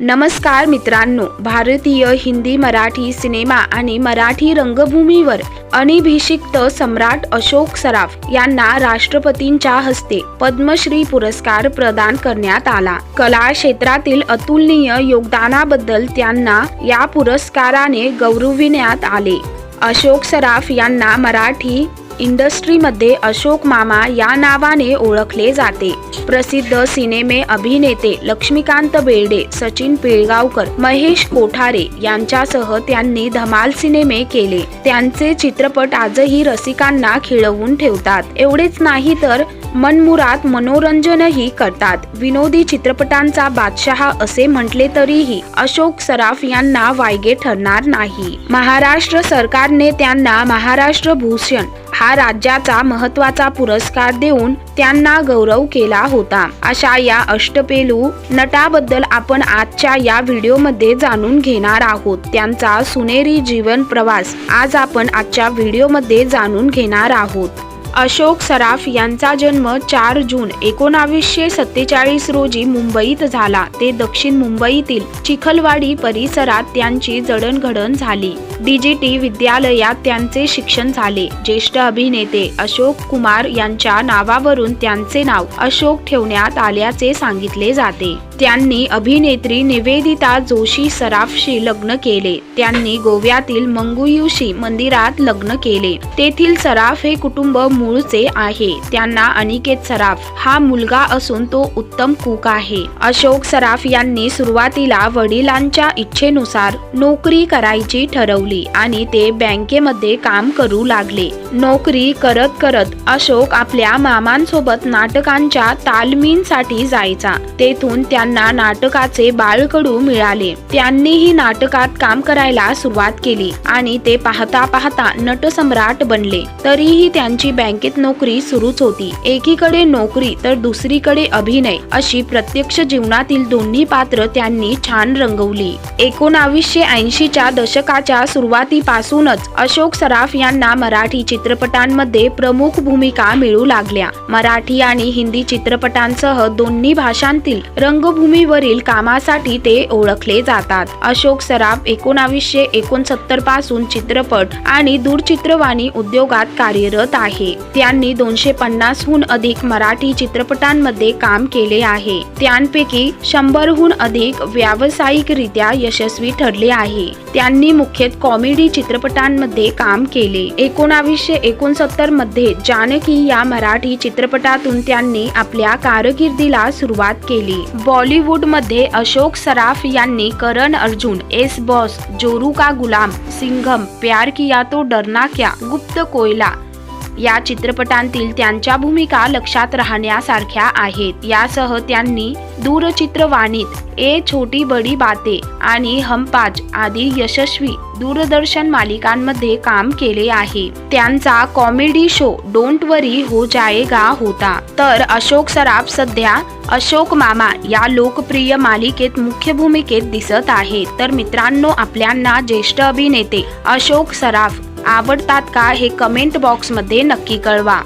नमस्कार मित्रांनो भारतीय हिंदी मराठी सिनेमा आणि मराठी रंगभूमीवर अनिभिषिक्त सम्राट अशोक सराफ यांना राष्ट्रपतींच्या हस्ते पद्मश्री पुरस्कार प्रदान करण्यात आला. कला क्षेत्रातील अतुलनीय योगदानाबद्दल त्यांना या पुरस्काराने गौरविण्यात आले. अशोक सराफ यांना मराठी इंडस्ट्रीमध्ये अशोक मामा या नावाने ओळखले जाते. प्रसिद्ध सिनेमे अभिनेते लक्ष्मीकांत बेर्डे सचिन पिळगावकर महेश कोठारे यांच्यासह त्यांनी धमाल सिनेमे केले. त्यांचे चित्रपट आजही रसिकांना खिळवून ठेवतात. एवढेच नाही तर मनमुरात मनोरंजनही करतात. विनोदी चित्रपटांचा बादशाह असे म्हटले तरीही अशोक सराफ यांना वायगे ठरणार नाही. महाराष्ट्र सरकारने त्यांना महाराष्ट्र भूषण हा राज्याचा महत्त्वाचा पुरस्कार देऊन त्यांना गौरव केला होता. अशा या अष्टपेलू नटाबद्दल आपण आजच्या या व्हिडिओमध्ये जाणून घेणार आहोत. त्यांचा सुनेरी जीवन प्रवास आज आपण आजच्या व्हिडिओमध्ये जाणून घेणार आहोत. अशोक सराफ यांचा जन्म चार जून एकोणावीसशे सत्तेचाळीस रोजी मुंबईत झाला. ते दक्षिण मुंबईतील चिखलवाडी परिसरात त्यांची जडणघडण झाली. डीजीटी विद्यालयात त्यांचे शिक्षण झाले. ज्येष्ठ अभिनेते अशोक कुमार यांच्या नावावरून त्यांचे नाव अशोक ठेवण्यात आल्याचे सांगितले जाते. त्यांनी अभिनेत्री निवेदिता जोशी सराफशी लग्न केले. त्यांनी गोव्यातील मंगुयुशी मंदिरात लग्न केले. तेथील सराफ हे कुटुंब मूळचे आहे. त्यांना अनिकेत सराफ हा मुलगा असून तो उत्तम कुक आहे. अशोक सराफ यांनी सुरुवातीला वडिलांच्या इच्छेनुसार नोकरी करायची ठरवली आणि ते बँकेमध्ये काम करू लागले. नोकरी करत करत अशोक आपल्या मामांसोबत नाटकांच्या तालमींसाठी जायचा. तेथून त्या यांना नाटकाचे बाळकडू मिळाले. त्यांनीही नाटकात काम करायला सुरुवात केली आणि ते पाहता पाहता नटसम्राट बनले. तरीही त्यांची बँकेत नोकरी सुरूच होती. एकीकडे नोकरी तर दुसरीकडे अभिनय अशी प्रत्यक्ष जीवनातील दोन्ही पात्र त्यांनी छान रंगवली. एकोणावीसशे ऐंशीच्या दशकाच्या सुरुवातीपासूनच अशोक सराफ यांना मराठी चित्रपटांमध्ये प्रमुख भूमिका मिळू लागल्या. मराठी आणि हिंदी चित्रपटांसह दोन्ही भाषांतील रंगभूमीवरील कामासाठी ते ओळखले जातात. अशोक सराफ एकोणावीसशे एकोणसत्तरपासून चित्रपट आणि दूरचित्रवाणी उद्योगात कार्यरत आहे. त्यांनी दोनशे पन्नासहून अधिक मराठी चित्रपटांमध्ये काम केले आहे. त्यांपैकी शंभरहून अधिक व्यावसायिकरित्या यशस्वी ठरले आहे. त्यांनी मुख्यतः कॉमेडी चित्रपटांमध्ये काम केले. एकोणावीसशे एकोणसत्तरमध्ये जानकी या मराठी चित्रपटातून त्यांनी आपल्या कारकिर्दीला सुरुवात केली. बॉल बॉलिवूडमध्ये अशोक सराफ यांनी करण अर्जुन एस बॉस जोरू का गुलाम सिंघम प्यार किया तो डरना क्या गुप्त कोयला या चित्रपटांतील त्यांच्या भूमिका लक्षात राहण्यासारख्या आहेत. यासह त्यांनी दूरचित्रवाणीत ए छोटी बडी बाते आणि हमपाच आदी यशस्वी दूरदर्शन मालिकांमध्ये काम केले आहे. त्यांचा कॉमेडी शो डोंट वरी हो जाएगा होता. तर अशोक सराफ सध्या अशोक मामा या लोकप्रिय मालिकेत मुख्य भूमिकेत दिसत आहेत. तर मित्रांनो आपल्यांना ज्येष्ठ अभिनेते अशोक सराफ आवडतात का हे कमेंट बॉक्समध्ये नक्की कळवा.